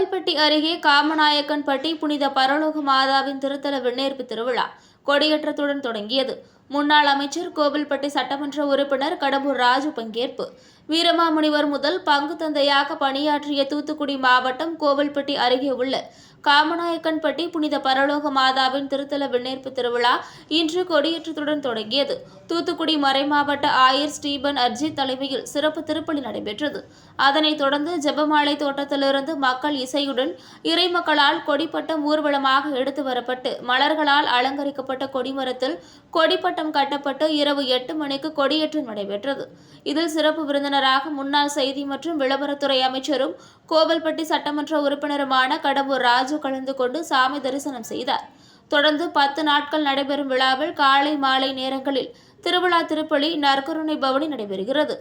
அருகே காமநாயக்கன்பட்டி புனித பரலோக மாதாவின் திருத்தல விண்ணேற்பு திருவிழா கொடியேற்றத்துடன் தொடங்கியது. முன்னாள் அமைச்சர் கோவில்பட்டி சட்டமன்ற உறுப்பினர் கடம்பூர் ராஜு பங்கேற்பு. வீரமாமுனிவர் முதல் பங்கு தந்தையாக பணியாற்றிய தூத்துக்குடி மாவட்டம் கோவில்பட்டி அருகே உள்ள காமநாயக்கன்பட்டி புனித பரலோக மாதாவின் திருத்தல விண்ணேற்பு திருவிழா இன்று கொடியேற்றத்துடன் தொடங்கியது. தூத்துக்குடி மறைமாவட்ட ஆயர் ஸ்டீபன் அர்ஜித் தலைமையில் சிறப்பு திருப்பலி நடைபெற்றது. அதனைத் தொடர்ந்து ஜெபமாலை தோட்டத்திலிருந்து மக்கள் இசையுடன் இறைமக்களால் கொடிப்பட்டம் ஊர்வலமாக எடுத்து வரப்பட்டு மலர்களால் அலங்கரிக்கப்பட்ட கொடிமரத்தில் கொடிப்பட்டம் கட்டப்பட்டு இரவு எட்டு மணிக்கு கொடியேற்றம் நடைபெற்றது. இதில் சிறப்பு விருந்தினராக முன்னாள் செய்தி மற்றும் விளம்பரத்துறை அமைச்சரும் கோவில்பட்டி சட்டமன்ற உறுப்பினருமான கடம்பூர் ராஜ் ராஜு கலந்து கொண்டு சாமி தரிசனம் செய்தார். தொடர்ந்து பத்து நாட்கள் நடைபெறும் விழாவில் காலை மாலை நேரங்களில் திருவிழா திருப்பலி நற்கருணை பவனி நடைபெறுகிறது.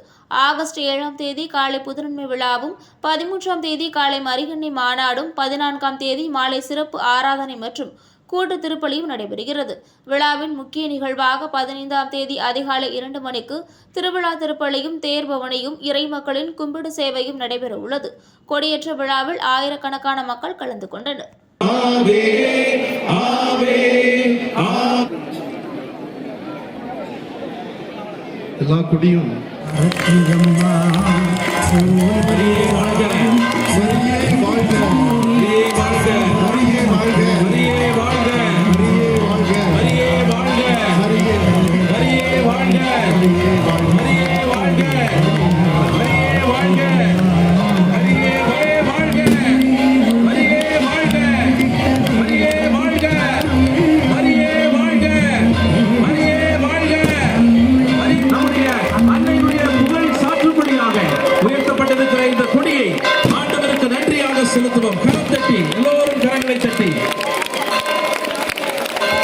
ஆகஸ்ட் ஏழாம் தேதி காலை புதுநன்மை விழாவும் பதிமூன்றாம் தேதி காலை மரிகண்ணி மாநாடும் பதினான்காம் தேதி மாலை சிறப்பு ஆராதனை மற்றும் கூட்டு திருப்பலியும் நடைபெறுகிறது. விழாவின் முக்கிய நிகழ்வாக பதினைந்தாம் தேதி அதிகாலை இரண்டு மணிக்கு திருவிழா திருப்பலியும் தேர்பவனையும் இறைமக்களின் கும்பிடு சேவையும் நடைபெற உள்ளது. கொடியேற்ற விழாவில் ஆயிரக்கணக்கான மக்கள் கலந்து கொண்டனர். எல்லா குடியும் கரம் தட்டி எல்லோரும் கரங்களை தட்டி.